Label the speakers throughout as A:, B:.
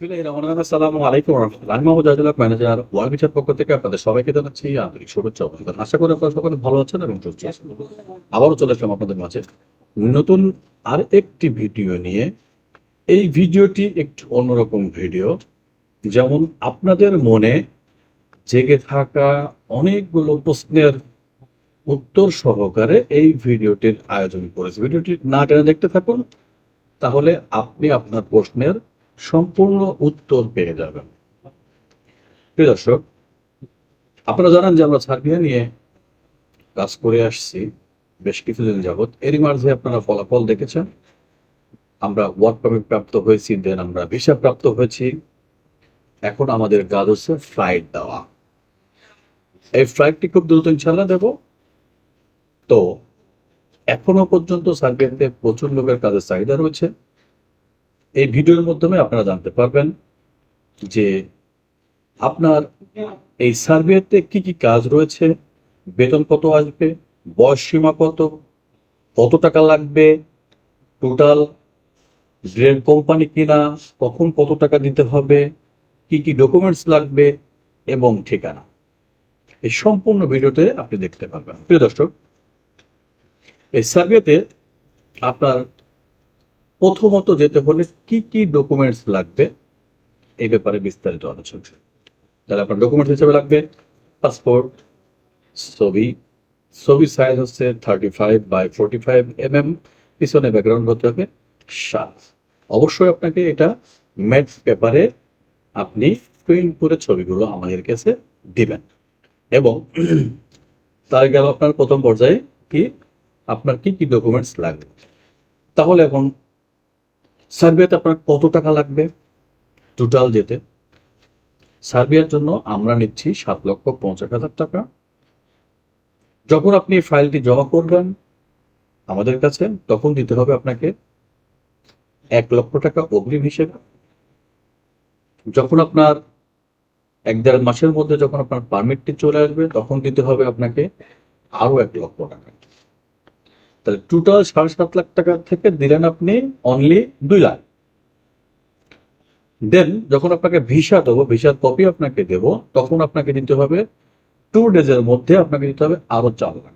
A: আসসালামু আলাইকুম manager world পক্ষ থেকে আপনাদের সবাইকে জানাচ্ছি আন্তরিক শুভেচ্ছা অভিনন্দন। আশা করি আপনারা সকলে ভালো আছেন এবং সুস্থ আছেন। আবারও চলে আসলাম আপনাদের মাঝে নতুন আর একটি ভিডিও নিয়ে। এই ভিডিওটি একটু অন্যরকম ভিডিও। যেমন আপনাদের মনে জেগে থাকা অনেকগুলো প্রশ্নের উত্তর সহকারে এই ভিডিওটির আয়োজন করেছে। ভিডিওটি না টেনে দেখতে থাকুন, তাহলে আপনি আপনার প্রশ্নের সম্পূর্ণ উত্তর পেয়ে যাবেন। প্রিয় দর্শক, আপনারা জানেন যে আমরা সার্বিয়া নিয়ে কাজ করে আসছি বেশ কিছুদিন যাবৎ। এরই মাঝে আপনারা ফলাফল দেখেছেন। আমরা ওয়ার্ক পারমিট প্রাপ্ত হয়েছি দেন আমরা ভিসা প্রাপ্ত হয়েছি। এখন আমাদের কাজ হচ্ছে ফ্লাইট দেওয়া। এই ফ্লাইটটি খুব দ্রুত ইনশাল্লাহ দেব। তো এখনও পর্যন্ত সার্বিয়াতে প্রচুর লোকের কাজের চাহিদা রয়েছে। এই ভিডিওর মাধ্যমে আপনারা জানতে পারবেন যে আপনার এই সার্ভেতে কি কি কাজ রয়েছে, বেতন কত আসবে, বয়স সীমা কত কত টাকা লাগবে টোটাল ড্রেন কোম্পানি কিনা, কখন কত টাকা দিতে হবে, কি কি ডকুমেন্টস লাগবে এবং ঠিকানা। এই সম্পূর্ণ ভিডিওতে আপনি দেখতে পারবেন। প্রিয় দর্শক, এই সার্ভেতে আপনার প্রথমত যেতে হলে কি কি ডকুমেন্টস লাগবে? এই ব্যাপারে বিস্তারিত আলোচনা তাহলে আপনার ডকুমেন্টস হিসেবে লাগবে পাসপোর্ট ছবি ছবি সাইজ হচ্ছে thirty five by forty five M M পিছনে ব্যাকগ্রাউন্ড হতে হবে সাত অবশ্যই আপনাকে এটা ম্যাট পেপারে আপনি প্রিন্ট করে ছবিগুলো আমাদের কাছে দিবেন। এবং তার গেল আপনার প্রথম পর্যায়ে কি আপনার কি কি ডকুমেন্টস লাগবে। তাহলে এখন সার্বিয়াতে আপনার কত টাকা লাগবে? টোটাল যেতে। সার্বিয়ার জন্য আমরা নিচ্ছি সাত লক্ষ পঞ্চাশ হাজার টাকা। যখন আপনি ফাইলটি জমা করবেন আমাদের কাছে, তখন দিতে হবে আপনাকে এক লক্ষ টাকা অগ্রিম হিসেবে। যখন আপনার এক দেড় মাসের মধ্যে যখন আপনার পারমিটটি চলে আসবে, তখন দিতে হবে আপনাকে আরও এক লক্ষ টাকা। তাহলে টোটাল সাড়ে সাত লাখ টাকা থেকে দিলেন আপনি অনলি দুই লাখ। দেন যখন আপনাকে ভিসা দেবো ভিসার কপি আপনাকে দেব, তখন আপনাকে দিতে হবে টু ডেজের মধ্যে আপনাকে দিতে হবে আরও চার লাখ।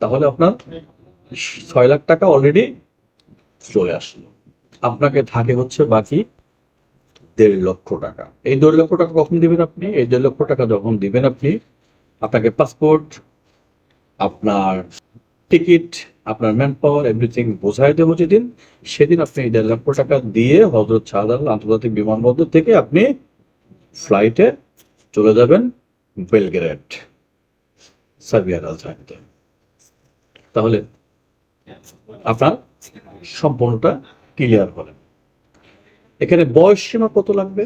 A: তাহলে আপনার ছয় লাখ টাকা অলরেডি চলে আসলো। আপনাকে থাকে হচ্ছে বাকি দেড় লক্ষ টাকা। এই দেড় লক্ষ টাকা কখন দিবেন আপনি? এই দেড় লক্ষ টাকা যখন দিবেন আপনি, আপনাকে পাসপোর্ট আপনার টিকিট, আপনার ম্যান পাওয়ার এভরিথিং বোঝাই দেবো যেদিন। সেদিন আপনি দেড় লক্ষ টাকা দিয়ে হজরত শাহজালাল আন্তর্জাতিক বিমানবন্দর থেকে আপনি ফ্লাইটে চলে যাবেন বেলগ্রেড সার্বিয়া রাজধানীতে। তাহলে আপনার সম্পূর্ণটা ক্লিয়ার হলেন এখানে বয়স সীমা কত লাগবে?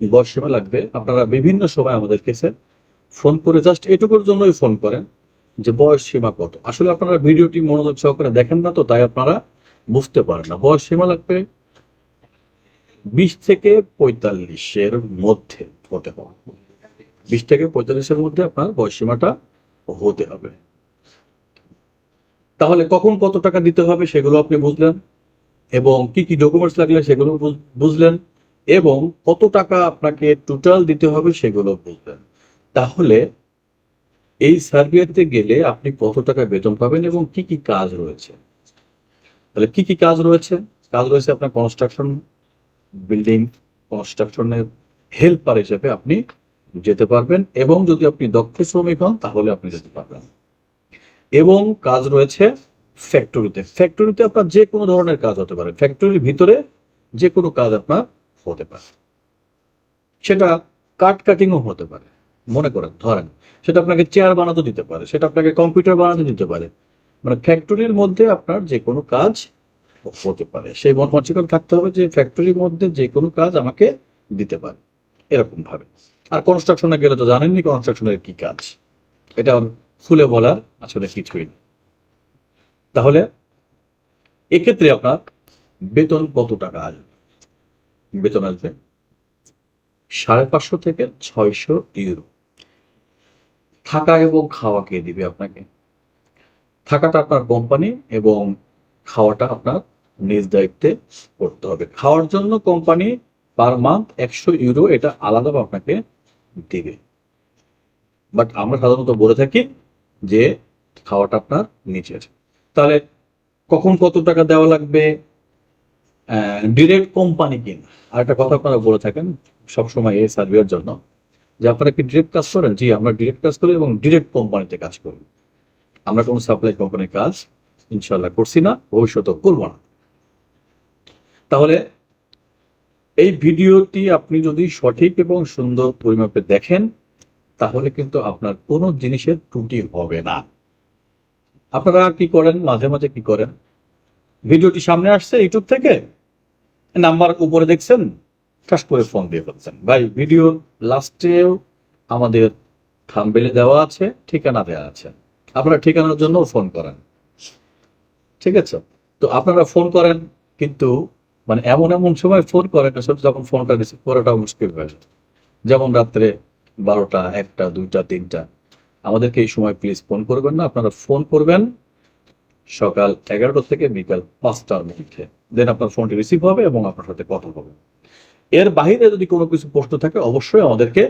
A: বয়স সীমা লাগবে, আপনারা বিভিন্ন সময় আমাদের কাছে ফোন করে জাস্ট এটুকুর জন্যই ফোন করেন। যে বয়স সীমা কত? আসলে আপনারা ভিডিওটি মনোযোগ সহকারে দেখেন না তো, তাই আপনারা বুঝতে পারেন না। বয়স সীমা লাগবে বিশ থেকে পঁয়তাল্লিশের মধ্যে হতে হবে। বিশ থেকে পঁয়তাল্লিশের মধ্যে আপনার বয়স সীমাটা হতে হবে। তাহলে কখন কত টাকা দিতে হবে সেগুলো আপনি বুঝলেন এবং কি কি ডকুমেন্টস লাগলে সেগুলো বুঝ- বুঝলেন এবং কত টাকা আপনাকে টোটাল দিতে হবে সেগুলো বুঝলেন। তাহলে এই সার্বিয়াতে গেলে আপনি কত টাকা বেতন পাবেন এবং কি কি কাজ রয়েছে? তাহলে কি কি কাজ রয়েছে? কাজ রয়েছে আপনার কনস্ট্রাকশন বিল্ডিং কনস্ট্রাকশনের হেল্পার হিসেবে আপনি যেতে পারবেন এবং যদি আপনি দক্ষ শ্রমিক হন, তাহলে আপনি যেতে পারবেন। এবং কাজ রয়েছে ফ্যাক্টরিতে ফ্যাক্টরিতে আপনার যে কোনো ধরনের কাজ হতে পারে। ফ্যাক্টরির ভিতরে যে কোনো কাজ আপনার হতে পারে। সেটা কাট কাটিংও হতে পারে। মনে করেন, ধরেন, সেটা আপনাকে চেয়ার বানাতে দিতে পারে, সেটা আপনাকে কম্পিউটার বানাতে দিতে পারে। মানে ফ্যাক্টরির মধ্যে আপনার যে কোনো কাজ হতে পারে। সেই মন থাকতে হবে যে ফ্যাক্টরির মধ্যে যে কোনো কাজ আমাকে দিতে পারে এরকম ভাবে আর কনস্ট্রাকশনে গেলে তো জানেননি কনস্ট্রাকশনের কি কাজ। এটা খুলে বলার আসলে কিছুই না তাহলে এক্ষেত্রে আপনার বেতন কত টাকা আসবে? বেতন আসবে সাড়ে পাঁচশো থেকে ছয়শো ইউরো। থাকা এবং খাওয়া কে দিবে আপনাকে? থাকাটা আপনার কোম্পানি এবং খাওয়াটা আপনার নিজ দায়িত্বে করতে হবে। খাওয়ার জন্য কোম্পানি পার মান্থ একশো ইউরো এটা আলাদাভাবে আপনাকে দিবে। বাট আমরা সাধারণত বলে থাকি যে খাওয়াটা আপনার নিচের তাহলে কখন কত টাকা দেওয়া লাগবে? ডিরেক্ট কোম্পানি কিন। আর একটা কথা আপনারা বলে থাকেন সবসময় এই সার্ভিয়ার জন্য। যে আপনারা কি ডিরেক্ট কাজ করেন জি, আমরা ডিরেক্ট কাজ করি এবং ডিরেক্ট কোম্পানিতে কাজ করি। আমরা কোনো সাপ্লাই কোম্পানির কাজ ইনশাল্লাহ করছি না, ভবিষ্যতেও করব না। তাহলে এই ভিডিওটি আপনি যদি সঠিক এবং সুন্দর পরিমাপে দেখেন, তাহলে কিন্তু আপনার কোনো জিনিসের ত্রুটি হবে না। আপনারা কি করেন? মাঝে মাঝে কি করেন? ভিডিওটি সামনে আসছে ইউটিউব থেকে? নাম্বার উপরে দেখছেন? ঠাস করে ফোন দিয়ে ফেলছেন ভাই ভিডিও লাস্টেও আমাদের থাম্বেলে দেওয়া আছে, ঠিকানা দেওয়া আছে। আপনারা ঠিকানার জন্য ফোন করেন। ঠিক আছে? তো আপনারা ফোন করেন, কিন্তু মানে এমন এমন সময় ফোন করেন আসলে যখন ফোনটা রিসিভ করাটা মুশকিল হয়ে যায়। যেমন রাত্রে বারোটা, একটা, দুইটা, তিনটা। আমাদেরকে এই সময় প্লিজ ফোন করবেন না, আপনারা ফোন করবেন সকাল এগারোটা থেকে বিকাল পাঁচটার মধ্যে। দেন আপনার ফোনটি রিসিভ হবে এবং আপনার সাথে কথা হবে। এর বাহিরে যদি কোনো কিছু প্রশ্ন থাকে, অবশ্যই আমাদেরকে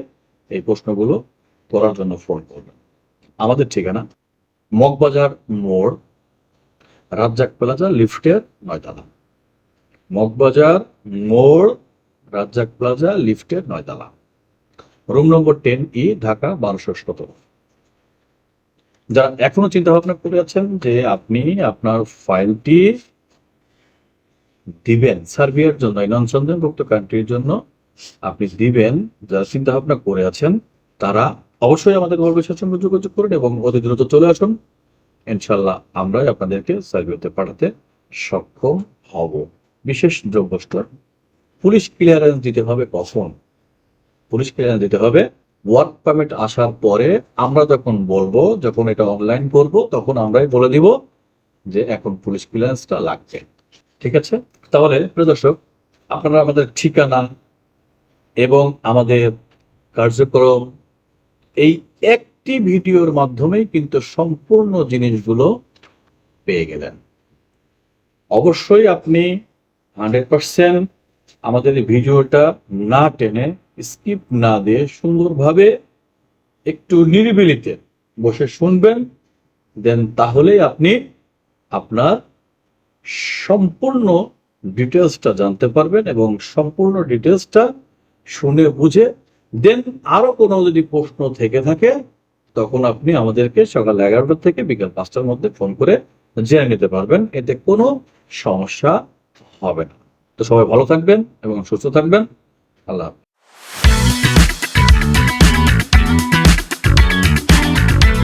A: এই প্রশ্নগুলো করার জন্য ফোন করবেন। আমাদের ঠিকানা, মগবাজার মোড়, রাজ্জাক প্লাজা, লিফটের নয়তলা। মগবাজার মোড়, রাজ্জাক প্লাজা, লিফটের নয়তলা। Room number ten E, Dhaka, বারোশো সতেরো। যারা এখনও চিন্তা ভাবনা করে আছেন যে আপনি আপনার ফাইলটি দিবেন, সার্বিয়ার জন্য এই নন কান্ট্রির জন্য আপনি দিবেন, যারা চিন্তা ভাবনা করে আছেন, তারা অবশ্যই আমাদের গর্বের সঙ্গে যোগাযোগ করুন এবং অতি দ্রুত চলে আসুন। ইনশাল্লাহ আমরাই আপনাদেরকে সার্বিয়াতে পাঠাতে সক্ষম হব। বিশেষ দ্রব্যস্তর, পুলিশ ক্লিয়ারেন্স দিতে হবে কখন? পুলিশ ক্লিয়ারেন্স দিতে হবে। ওয়ার্ক পারমিট আসার পরে আমরা যখন বলব, যখন এটা অনলাইন করব, তখন আমরাই বলে দিব যে এখন পুলিশ ক্লিয়ারেন্সটা লাগবে। ঠিক আছে? তাহলে প্রিয় দর্শক, আপনারা আমাদের ঠিকানা এবং আমাদের কার্যক্রম, এই একটি ভিডিওর মাধ্যমেই কিন্তু সম্পূর্ণ জিনিসগুলো পেয়ে গেলেন। অবশ্যই আপনি হান্ড্রেড পার্সেন্ট আমাদের ভিডিওটা না টেনে স্কিপ না দিয়ে সুন্দরভাবে একটু নিরিবিলিতে বসে শুনবেন, দেন তাহলেই আপনি আপনার সম্পূর্ণ ডিটেলসটা জানতে পারবেন এবং সম্পূর্ণ ডিটেলসটা শুনে বুঝে, দেন আরও কোনো যদি প্রশ্ন থেকে থাকে, তখন আপনি আমাদেরকে সকাল এগারোটা থেকে বিকাল পাঁচটার মধ্যে ফোন করে জেনে নিতে পারবেন। এতে কোনো সমস্যা হবে না। তো সবাই ভালো থাকবেন এবং সুস্থ থাকবেন। আল্লাহ।